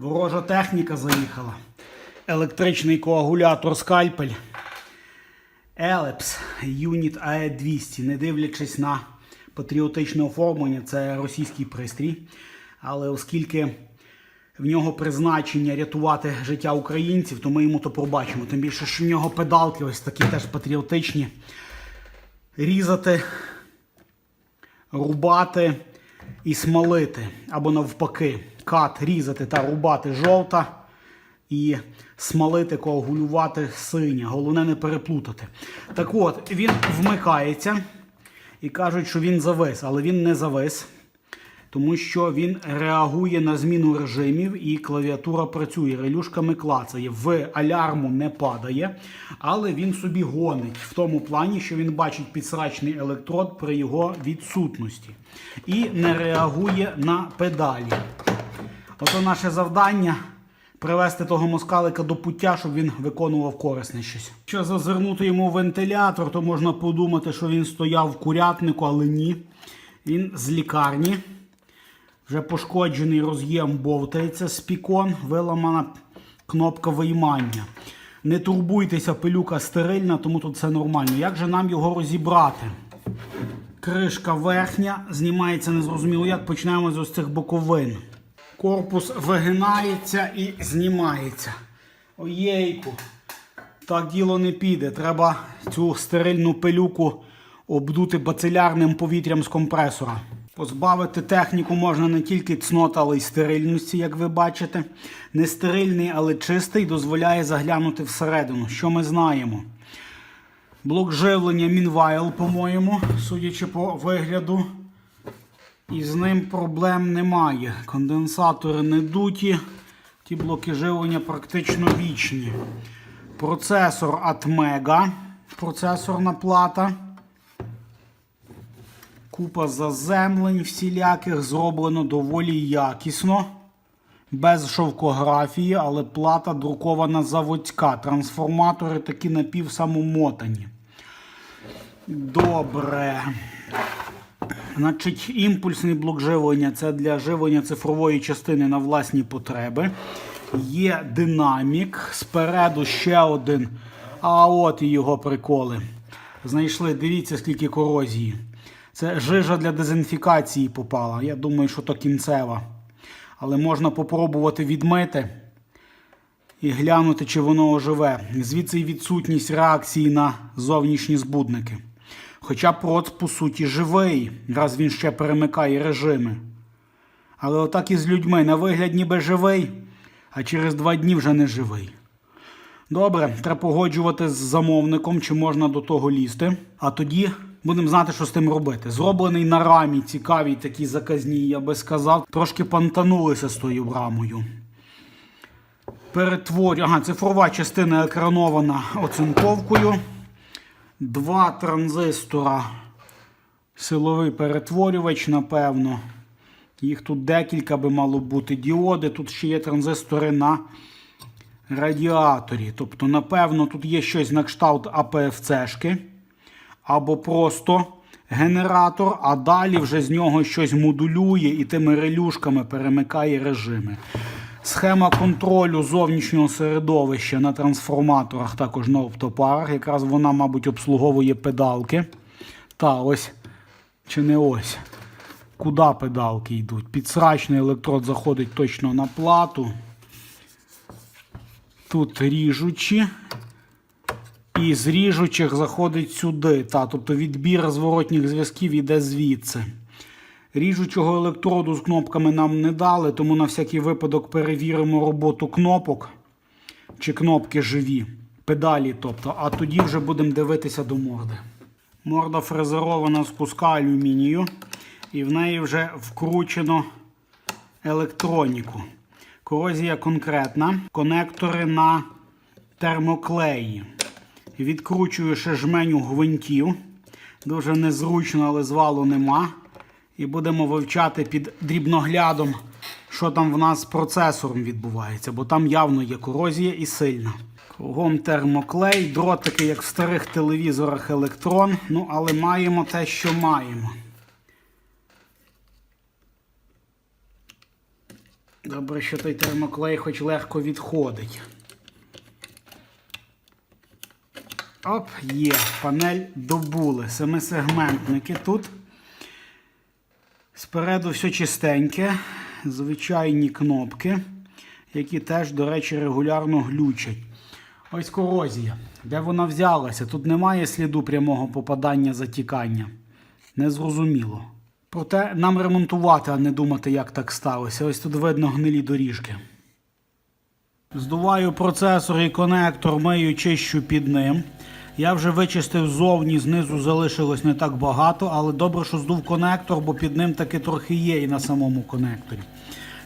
Ворожа техніка заїхала. Електричний коагулятор скальпель. Елепс Юніт АЕ 200. Не дивлячись на патріотичне оформлення, це російський пристрій. Але оскільки в нього призначення рятувати життя українців, то ми йому то пробачимо. Тим більше, що в нього педалки ось такі теж патріотичні. Різати, рубати і смалити. Або навпаки, кат різати та рубати жовта і смалити, коагулювати синя. Головне не переплутати. Так от, він вмикається і кажуть, що він завис, але він не завис тому що він реагує на зміну режимів і клавіатура працює, релюшками клацає, в алярму не падає, але він собі гонить в тому плані, що він бачить підсрачний електрод при його відсутності і не реагує на педалі. Ото наше завдання. Привести того москалика до пуття, щоб він виконував корисне щось. Якщо зазирнути йому вентилятор, то можна подумати, що він стояв в курятнику, але ні. Він з лікарні. Вже пошкоджений роз'єм бовтається з пікон, виламана кнопка виймання. Не турбуйтеся, пилюка стерильна, тому тут все нормально. Як же нам його розібрати? Кришка верхня, знімається незрозуміло як. Почнемо з ось цих боковин. Корпус вигинається і знімається. Оєйку. Так діло не піде. Треба цю стерильну пилюку обдути бацилярним повітрям з компресора. Позбавити техніку можна не тільки цнот, але й стерильності, як ви бачите. Не стерильний, але чистий дозволяє заглянути всередину. Що ми знаємо? Блок живлення Мінвайл, по-моєму, судячи по вигляду. І з ним проблем немає. Конденсатори не дуті. Ті блоки живлення практично вічні. Процесор Atmega, процесорна плата. Купа заземлень всіляких зроблено доволі якісно. Без шовкографії, але плата друкована заводська. Трансформатори такі напівсамомотані. Добре. Значить, імпульсний блок живлення це для живлення цифрової частини на власні потреби. Є динамік. Спереду ще один. А от і його приколи. Знайшли, дивіться, скільки корозії. Це жижа для дезінфікації попала. Я думаю, що то кінцева. Але можна попробувати відмити і глянути, чи воно оживе. Звідси відсутність реакції на зовнішні збудники. Хоча проц, по суті, живий, раз він ще перемикає режими. Але отак і з людьми на вигляд ніби живий, а через два дні вже не живий. Добре, треба погоджувати з замовником, чи можна до того лізти. А тоді будемо знати, що з тим робити. Зроблений на рамі, цікавій такій заказній, я би сказав. Трошки пантанулися з тою рамою. Перетворю. Ага, цифрова частина екранована оцинковкою. Два транзистора. Силовий перетворювач, напевно. Їх тут декілька би мало бути діоди. Тут ще є транзистори на радіаторі. Тобто, напевно, тут є щось на кшталт АПФЦшки. Або просто генератор, а далі вже з нього щось модулює і тими релюшками перемикає режими. Схема контролю зовнішнього середовища на трансформаторах, також на оптопарах. Якраз вона, мабуть, обслуговує педалки. Та ось, чи не ось. Куди педалки йдуть? Підсрачний електрод заходить точно на плату. Тут ріжучі. І з ріжучих заходить сюди. Та, тобто відбір зворотніх зв'язків йде звідси. Ріжучого електроду з кнопками нам не дали, тому на всякий випадок перевіримо роботу кнопок. Чи кнопки живі. Педалі, тобто, а тоді вже будемо дивитися до морди. Морда фрезерована з куска алюмінію. І в неї вже вкручено електроніку. Корозія конкретна. Конектори на термоклеї. Відкручую ще жменю гвинтів. Дуже незручно, але звалу нема. І будемо вивчати під дрібноглядом, що там в нас з процесором відбувається, бо там явно є корозія і сильна. Кругом термоклей, дротики, як в старих телевізорах, електрон. Ну, але маємо те, що маємо. Добре, що той термоклей хоч легко відходить. Оп, є. Панель добули. Семисегментники тут. Спереду все чистеньке. Звичайні кнопки, які теж, до речі, регулярно глючать. Ось корозія. Де вона взялася? Тут немає сліду прямого попадання затікання. Незрозуміло. Проте нам ремонтувати, а не думати, як так сталося. Ось тут видно гнилі доріжки. Здуваю процесор і конектор, мию чищу під ним. Я вже вичистив зовні, знизу залишилось не так багато, але добре, що здув конектор, бо під ним таки трохи є і на самому конекторі.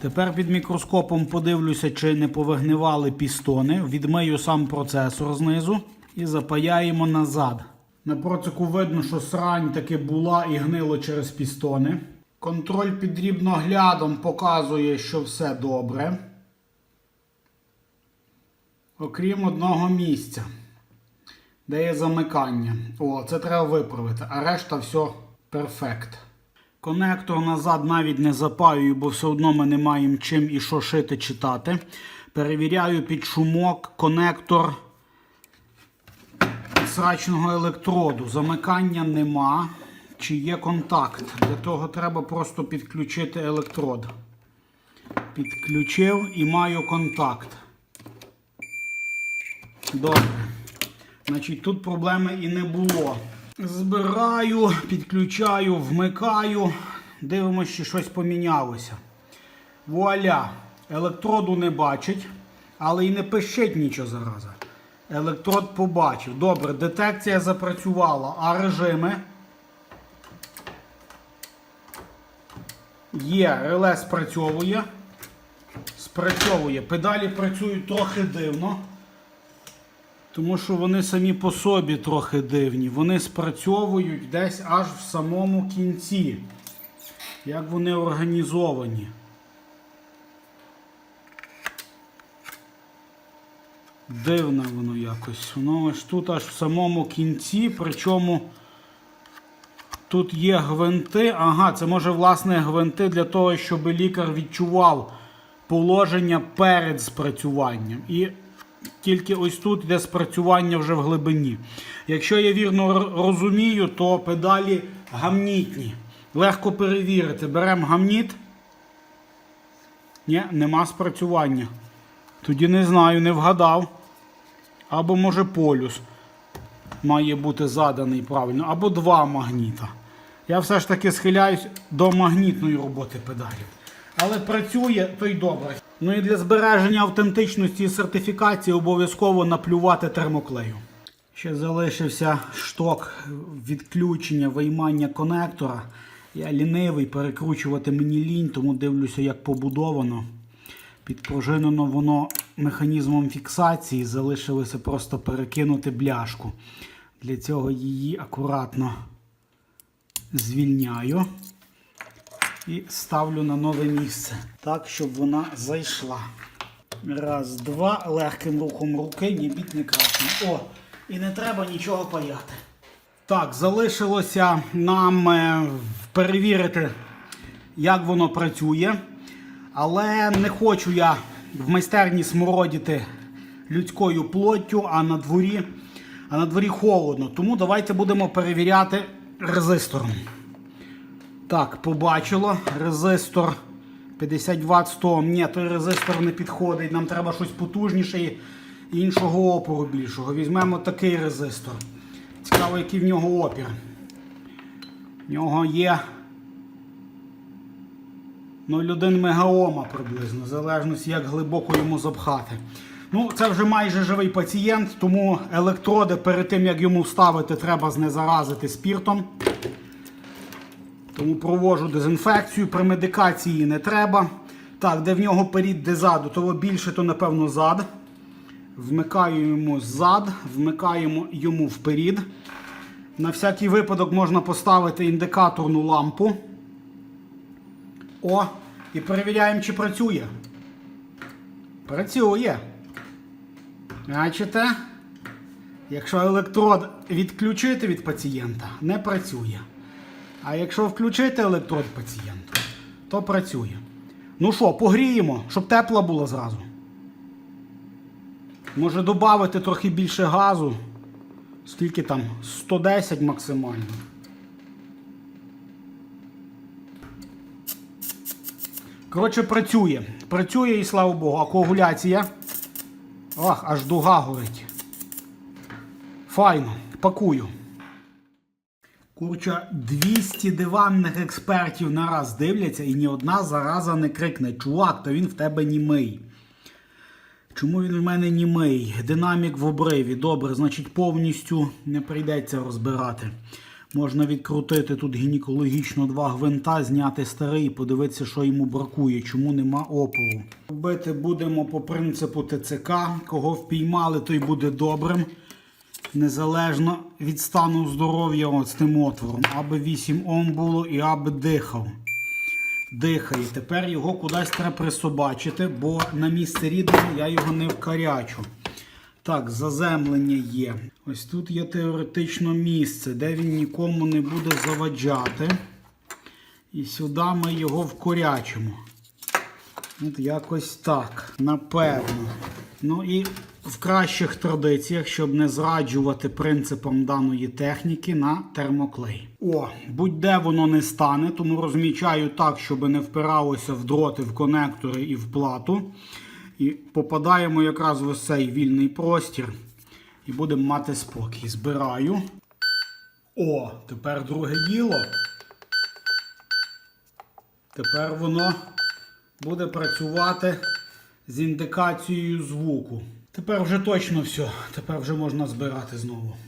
Тепер під мікроскопом подивлюся, чи не повигнивали пістони. Відмию сам процесор знизу і запаяємо назад. На процеку видно, що срань таки була і гнило через пістони. Контроль під дрібноглядом показує, що все добре. Окрім одного місця, де є замикання. О, це треба виправити, а решта все перфект. Конектор назад навіть не запаюю, бо все одно ми не маємо чим і що шити читати. Перевіряю під шумок конектор срачного електроду. Замикання нема. Чи є контакт? Для того треба просто підключити електрод. Підключив і маю контакт. Добре. Значить, тут проблеми і не було. Збираю, підключаю, вмикаю. Дивимося, чи щось помінялося. Вуаля! Електроду не бачить, але і не пищить нічого зараза. Електрод побачив. Добре, детекція запрацювала. А режими? Є, реле спрацьовує. Спрацьовує. Педалі працюють трохи дивно. Тому що вони самі по собі трохи дивні. Вони спрацьовують десь аж в самому кінці. Як вони організовані. Дивно воно якось. Воно ось тут аж в самому кінці, причому тут є гвинти. Ага, це може власне гвинти для того, щоб лікар відчував положення перед спрацюванням. І тільки ось тут йде спрацювання вже в глибині. Якщо я вірно розумію, то педалі гамнітні. Легко перевірити. Беремо гамніт. Ні, нема спрацювання. Тоді не знаю, не вгадав. Або може полюс має бути заданий правильно, або два магніта. Я все ж таки схиляюсь до магнітної роботи педалів. Але працює, то й добре. Ну і для збереження автентичності і сертифікації обов'язково наплювати термоклею. Ще залишився шток відключення виймання конектора. Я лінивий, перекручувати мені лінь, тому дивлюся, як побудовано. Підпружинено воно механізмом фіксації, залишилося просто перекинути бляшку. Для цього її акуратно звільняю і ставлю на нове місце, так, щоб вона зайшла. Раз, два, легким рухом руки, ні біть не красне. О, і не треба нічого паяти. Так, залишилося нам е, перевірити, як воно працює. Але не хочу я в майстерні смородити людською плоттю, а на дворі, а на дворі холодно. Тому давайте будемо перевіряти резистором. Так, побачило. Резистор 50 Вт 100 Ні, той резистор не підходить. Нам треба щось потужніше і іншого опору більшого. Візьмемо такий резистор. Цікаво, який в нього опір. В нього є 0,1 мегаома приблизно, в залежності, як глибоко йому запхати. Ну, це вже майже живий пацієнт, тому електроди перед тим, як йому вставити, треба знезаразити спіртом. Тому провожу дезінфекцію, при медикації не треба. Так, де в нього перід, де ззаду, то більше, то напевно зад. Йому зад, вмикаємо йому вперід. На всякий випадок можна поставити індикаторну лампу. О, і перевіряємо, чи працює. Працює. Бачите? Якщо електрод відключити від пацієнта, не працює. А якщо включити електрод пацієнту, то працює. Ну що, погріємо, щоб тепла була зразу. Може додати трохи більше газу. Скільки там? 110 максимально. Коротше, працює. Працює і слава Богу. А коагуляція. Ах, аж дуга горить. Файно, пакую. Курча, 200 диванних експертів нараз дивляться і ні одна зараза не крикне. Чувак, то він в тебе німий. Чому він в мене німий? Динамік в обриві. Добре, значить повністю не прийдеться розбирати. Можна відкрутити тут гінекологічно два гвинта, зняти старий і подивитися, що йому бракує, чому нема опору. Робити будемо по принципу ТЦК. Кого впіймали, той буде добрим. Незалежно від стану здоров'я з тим отвором. Аби 8 Ом було і аби дихав. Дихає. Тепер його кудись треба присобачити, бо на місце рідного я його не вкарячу. Так, заземлення є. Ось тут є теоретично місце, де він нікому не буде заваджати. І сюди ми його вкорячимо. От якось так, напевно. Ну і в кращих традиціях, щоб не зраджувати принципам даної техніки на термоклей. О, будь-де воно не стане, тому розмічаю так, щоб не впиралося в дроти, в конектори і в плату. І попадаємо якраз в цей вільний простір. І будемо мати спокій. Збираю. О, тепер друге діло. Тепер воно буде працювати з індикацією звуку. Тепер вже точно все. Тепер вже можна збирати знову.